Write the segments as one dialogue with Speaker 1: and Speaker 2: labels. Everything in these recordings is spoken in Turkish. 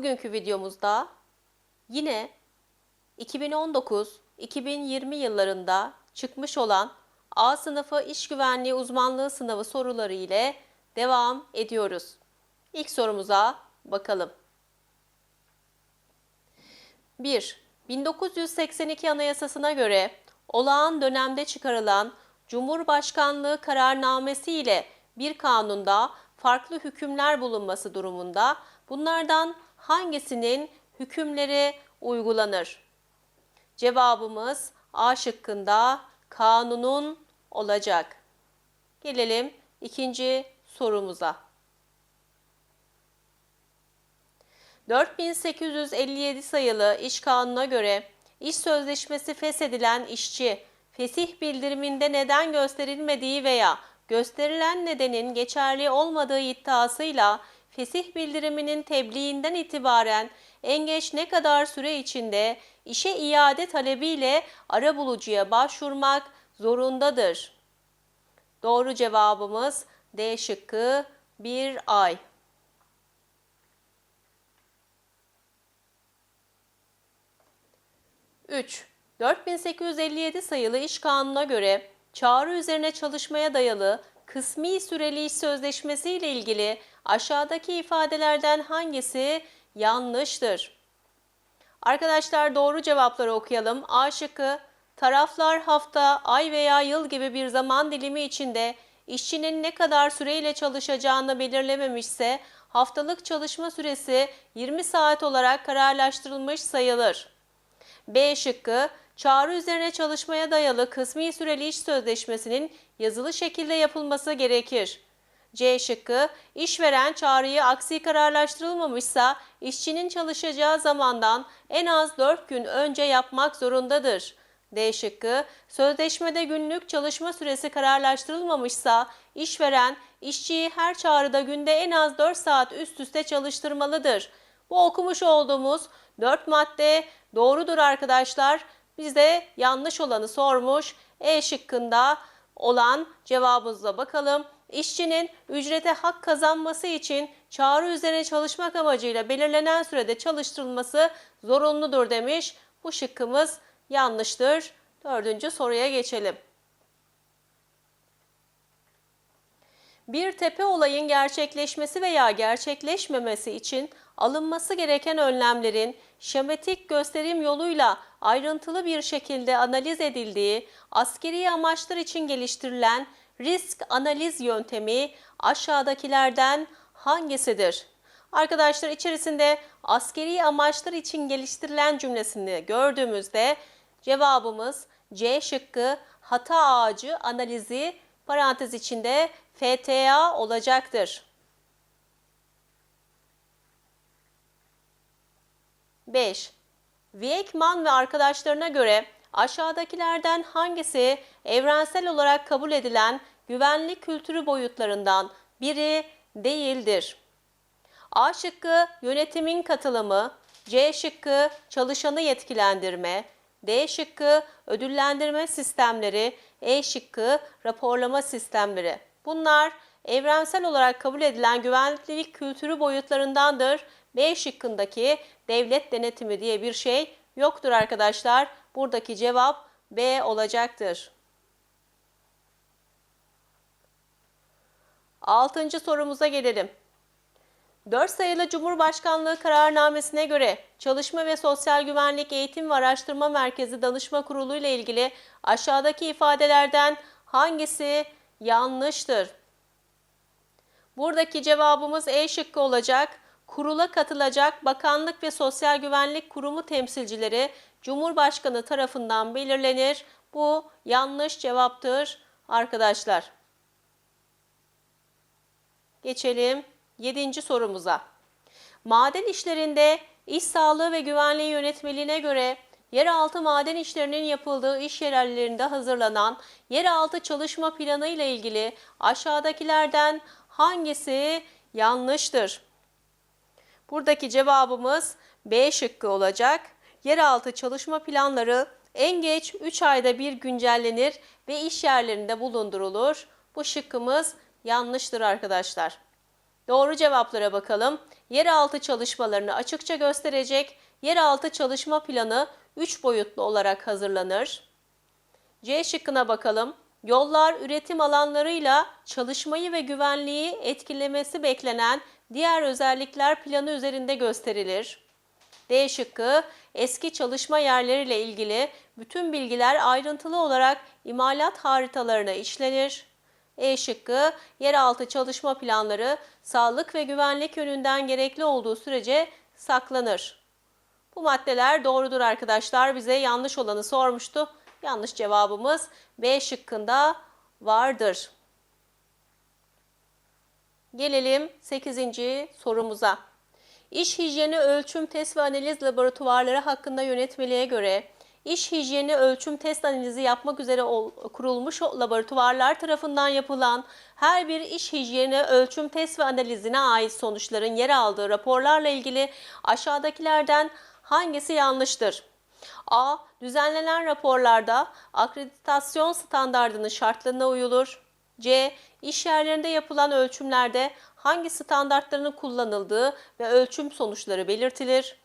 Speaker 1: Bugünkü videomuzda yine 2019-2020 yıllarında çıkmış olan A sınıfı iş güvenliği uzmanlığı sınavı soruları ile devam ediyoruz. İlk sorumuza bakalım. 1. 1982 Anayasasına göre olağan dönemde çıkarılan Cumhurbaşkanlığı kararnamesi ile bir kanunda farklı hükümler bulunması durumunda bunlardan hangisinin hükümleri uygulanır? Cevabımız A şıkkında kanunun olacak. Gelelim ikinci sorumuza. 4857 sayılı İş Kanunu'na göre iş sözleşmesi feshedilen işçi fesih bildiriminde neden gösterilmediği veya gösterilen nedenin geçerli olmadığı iddiasıyla fesih bildiriminin tebliğinden itibaren en geç ne kadar süre içinde işe iade talebiyle arabulucuya başvurmak zorundadır. Doğru cevabımız D şıkkı 1 ay. Üç, 4857 sayılı İş Kanunu'na göre çağrı üzerine çalışmaya dayalı kısmi süreli iş sözleşmesi ile ilgili aşağıdaki ifadelerden hangisi yanlıştır? Arkadaşlar doğru cevapları okuyalım. A şıkkı taraflar hafta, ay veya yıl gibi bir zaman dilimi içinde işçinin ne kadar süreyle çalışacağını belirlememişse haftalık çalışma süresi 20 saat olarak kararlaştırılmış sayılır. B şıkkı çağrı üzerine çalışmaya dayalı kısmi süreli iş sözleşmesinin yazılı şekilde yapılması gerekir. C şıkkı işveren çağrıyı aksi kararlaştırılmamışsa işçinin çalışacağı zamandan en az 4 gün önce yapmak zorundadır. D şıkkı sözleşmede günlük çalışma süresi kararlaştırılmamışsa işveren işçiyi her çağrıda günde en az 4 saat üst üste çalıştırmalıdır. Bu okumuş olduğumuz 4 madde doğrudur arkadaşlar. Bizde yanlış olanı sormuş. E şıkkında olan cevabımıza bakalım. İşçinin ücrete hak kazanması için çağrı üzerine çalışmak amacıyla belirlenen sürede çalıştırılması zorunludur demiş. Bu şıkkımız yanlıştır. Dördüncü soruya geçelim. Bir tepe olayın gerçekleşmesi veya gerçekleşmemesi için alınması gereken önlemlerin şematik gösterim yoluyla ayrıntılı bir şekilde analiz edildiği askeri amaçlar için geliştirilen risk analiz yöntemi aşağıdakilerden hangisidir? Arkadaşlar içerisinde askeri amaçlar için geliştirilen cümlesini gördüğümüzde cevabımız C şıkkı hata ağacı analizi parantez içinde FTA olacaktır. 5. Viekman ve arkadaşlarına göre aşağıdakilerden hangisi evrensel olarak kabul edilen güvenlik kültürü boyutlarından biri değildir? A şıkkı yönetimin katılımı, C şıkkı çalışanı yetkilendirme, D şıkkı ödüllendirme sistemleri, E şıkkı raporlama sistemleri. Bunlar evrensel olarak kabul edilen güvenlik kültürü boyutlarındandır. B şıkkındaki devlet denetimi diye bir şey yoktur arkadaşlar. Buradaki cevap B olacaktır. Altıncı sorumuza gelelim. 4 sayılı Cumhurbaşkanlığı kararnamesine göre Çalışma ve Sosyal Güvenlik Eğitim ve Araştırma Merkezi Danışma Kurulu ile ilgili aşağıdaki ifadelerden hangisi yanlıştır? Buradaki cevabımız E şıkkı olacak. Kurula katılacak Bakanlık ve Sosyal Güvenlik Kurumu temsilcileri Cumhurbaşkanı tarafından belirlenir. Bu yanlış cevaptır arkadaşlar. Geçelim 7. sorumuza. Maden işlerinde iş sağlığı ve güvenliği yönetmeliğine göre yeraltı maden işlerinin yapıldığı iş yerlerinde hazırlanan yeraltı çalışma planı ile ilgili aşağıdakilerden hangisi yanlıştır? Buradaki cevabımız B şıkkı olacak. Yeraltı çalışma planları en geç 3 ayda bir güncellenir ve iş yerlerinde bulundurulur. Bu şıkkımız yanlıştır arkadaşlar. Doğru cevaplara bakalım. Yeraltı çalışmalarını açıkça gösterecek yeraltı çalışma planı 3 boyutlu olarak hazırlanır. C şıkkına bakalım. Yollar üretim alanlarıyla çalışmayı ve güvenliği etkilemesi beklenen diğer özellikler planı üzerinde gösterilir. D şıkkı eski çalışma yerleriyle ilgili bütün bilgiler ayrıntılı olarak imalat haritalarına işlenir. E şıkkı yeraltı çalışma planları sağlık ve güvenlik yönünden gerekli olduğu sürece saklanır. Bu maddeler doğrudur arkadaşlar. Bize yanlış olanı sormuştu. Yanlış cevabımız B şıkkında vardır. Gelelim 8. sorumuza. İş hijyeni ölçüm test ve analiz laboratuvarları hakkında yönetmeliğe göre iş hijyeni ölçüm test analizi yapmak üzere kurulmuş laboratuvarlar tarafından yapılan her bir iş hijyeni ölçüm test ve analizine ait sonuçların yer aldığı raporlarla ilgili aşağıdakilerden hangisi yanlıştır? A. Düzenlenen raporlarda akreditasyon standardının şartlarına uyulur. C. İş yerlerinde yapılan ölçümlerde hangi standartların kullanıldığı ve ölçüm sonuçları belirtilir.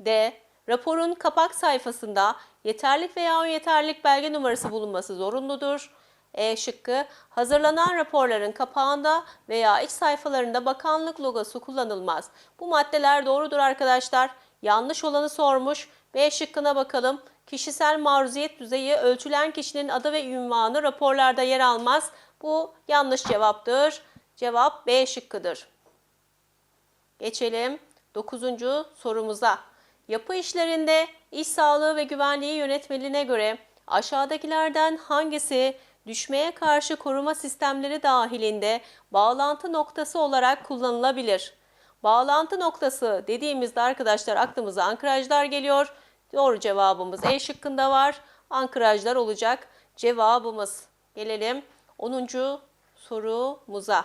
Speaker 1: D. Raporun kapak sayfasında yeterlik veya yeterlik belge numarası bulunması zorunludur. E şıkkı hazırlanan raporların kapağında veya iç sayfalarında bakanlık logosu kullanılmaz. Bu maddeler doğrudur arkadaşlar. Yanlış olanı sormuş. B şıkkına bakalım. Kişisel maruziyet düzeyi ölçülen kişinin adı ve ünvanı raporlarda yer almaz. Bu yanlış cevaptır. Cevap B şıkkıdır. Geçelim 9. sorumuza. Yapı işlerinde iş sağlığı ve güvenliği yönetmeliğine göre aşağıdakilerden hangisi düşmeye karşı koruma sistemleri dahilinde bağlantı noktası olarak kullanılabilir? Bağlantı noktası dediğimizde arkadaşlar aklımıza ankrajlar geliyor. Doğru cevabımız E şıkkında var. Ankrajlar olacak cevabımız. Gelelim 10. sorumuza.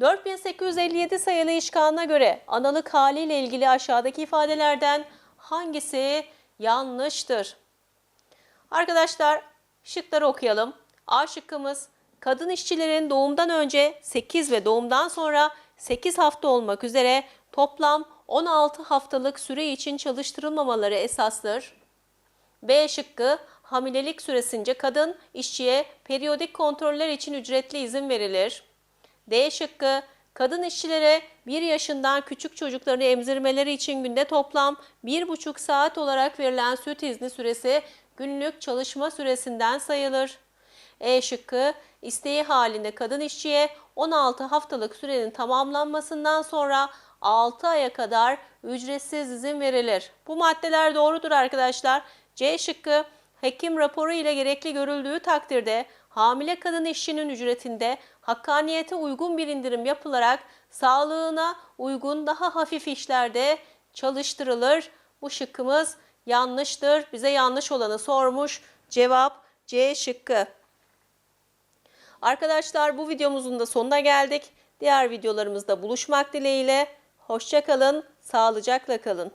Speaker 1: 4857 sayılı iş kanuna göre analık haliyle ilgili aşağıdaki ifadelerden hangisi yanlıştır? Arkadaşlar şıkları okuyalım. A şıkkımız kadın işçilerin doğumdan önce 8 ve doğumdan sonra 8 hafta olmak üzere toplam 16 haftalık süre için çalıştırılmamaları esastır. B şıkkı hamilelik süresince kadın işçiye periyodik kontroller için ücretli izin verilir. D şıkkı kadın işçilere 1 yaşından küçük çocuklarını emzirmeleri için günde toplam 1,5 saat olarak verilen süt izni süresi günlük çalışma süresinden sayılır. E şıkkı isteği halinde kadın işçiye 16 haftalık sürenin tamamlanmasından sonra 6 aya kadar ücretsiz izin verilir. Bu maddeler doğrudur arkadaşlar. C şıkkı hekim raporu ile gerekli görüldüğü takdirde hamile kadın işçinin ücretinde hakkaniyete uygun bir indirim yapılarak sağlığına uygun daha hafif işlerde çalıştırılır. Bu şıkkımız yanlıştır. Bize yanlış olanı sormuş. Cevap C şıkkı. Arkadaşlar bu videomuzun da sonuna geldik. Diğer videolarımızda buluşmak dileğiyle. Hoşçakalın, sağlıcakla kalın.